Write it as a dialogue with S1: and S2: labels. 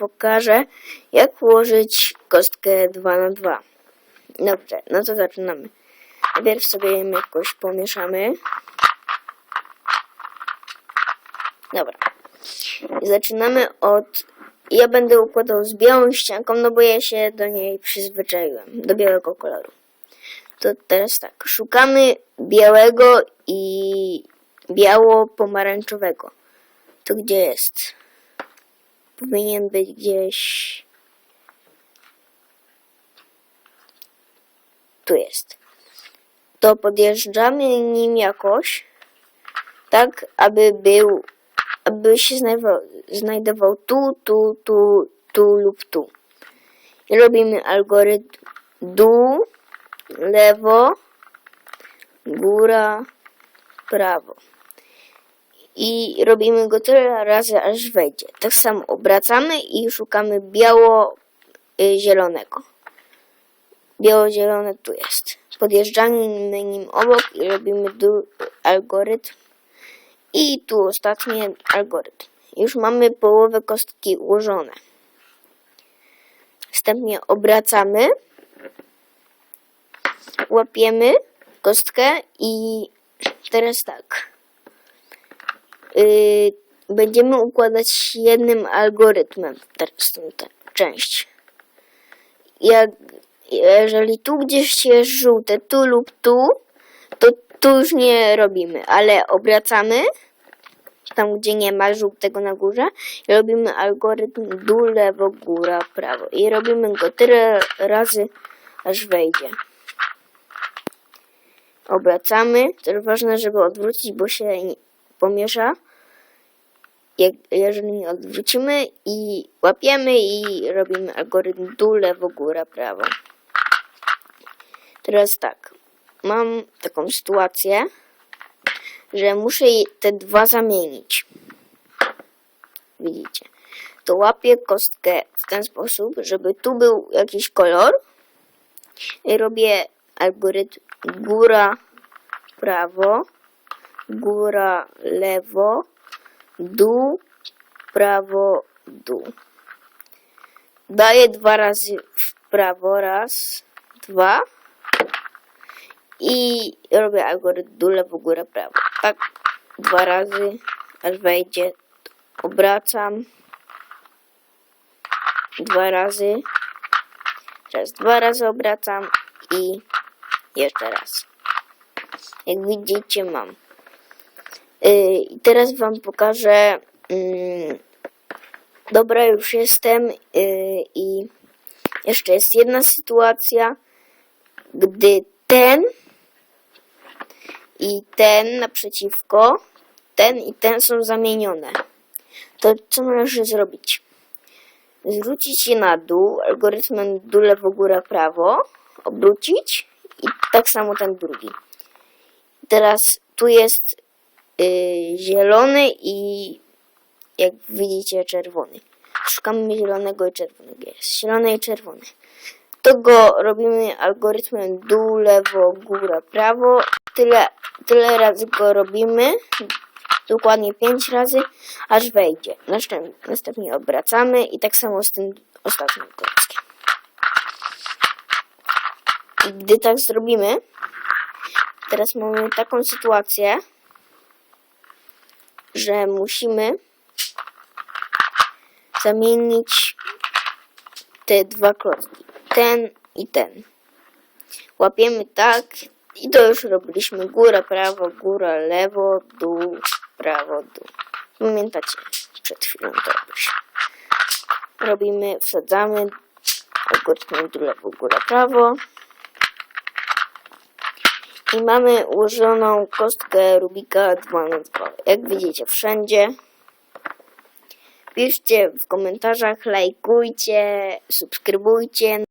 S1: pokażę, jak ułożyć kostkę 2 na 2 Dobrze, no to zaczynamy. Najpierw sobie ją jakoś pomieszamy. Dobra. I zaczynamy od... Ja będę układał z białą ścianką, no bo ja się do niej przyzwyczaiłem, do białego koloru. To teraz tak, szukamy białego i biało-pomarańczowego. To gdzie jest? Powinien być gdzieś... Tu jest. To podjeżdżamy nim jakoś, tak aby był, aby się znajdował, znajdował tu, tu, tu, tu lub tu. I robimy algorytm dół, lewo, góra, prawo. I robimy go tyle razy, aż wejdzie. Tak samo obracamy i szukamy biało-zielonego. Biało-zielone tu jest. Podjeżdżamy nim obok i robimy algorytm. I tu ostatni algorytm. Już mamy połowę kostki ułożone. Następnie obracamy łapiemy kostkę i teraz tak. Yy, będziemy układać jednym algorytmem tą tę część. Jak, jeżeli tu gdzieś jest żółte, tu lub tu, to tu już nie robimy, ale obracamy tam, gdzie nie ma żółtego na górze i robimy algorytm dół, lewo, góra, prawo i robimy go tyle razy, aż wejdzie obracamy. Też ważne, żeby odwrócić, bo się pomiesza. Jak, jeżeli odwrócimy i łapiemy i robimy algorytm dół, lewo, góra, prawo. Teraz tak. Mam taką sytuację, że muszę te dwa zamienić. Widzicie? To łapię kostkę w ten sposób, żeby tu był jakiś kolor i robię algorytm góra, prawo, góra, lewo, dół, prawo, dół. Daję dwa razy w prawo, raz, dwa i robię algorytm dół, lewo, góra, prawo. Tak dwa razy, aż wejdzie. Obracam dwa razy, teraz dwa razy obracam i jeszcze raz. Jak widzicie, mam. Yy, I teraz Wam pokażę. Yy, dobra, już jestem. Yy, I jeszcze jest jedna sytuacja, gdy ten i ten naprzeciwko, ten i ten są zamienione. To co należy zrobić? Zwrócić je na dół, algorytmem dół, lewo, góra, prawo, obrócić i tak samo ten drugi. Teraz tu jest y, zielony i jak widzicie czerwony. Szukamy zielonego i czerwonego. Jest zielony i czerwony. To go robimy algorytmem dół, lewo, góra, prawo. Tyle, tyle razy go robimy. Dokładnie 5 razy, aż wejdzie. Następnie, następnie obracamy i tak samo z tym ostatnim klockiem. Gdy tak zrobimy, teraz mamy taką sytuację, że musimy zamienić te dwa klocki. Ten i ten. Łapiemy tak i to już robiliśmy góra, prawo, góra, lewo, dół, prawo, dół. Pamiętacie? Przed chwilą to robiliśmy. Robimy, wsadzamy algorytm dół, lewo, góra, prawo. I mamy ułożoną kostkę Rubika 2 na 2 Jak widzicie, wszędzie. Piszcie w komentarzach, lajkujcie, subskrybujcie.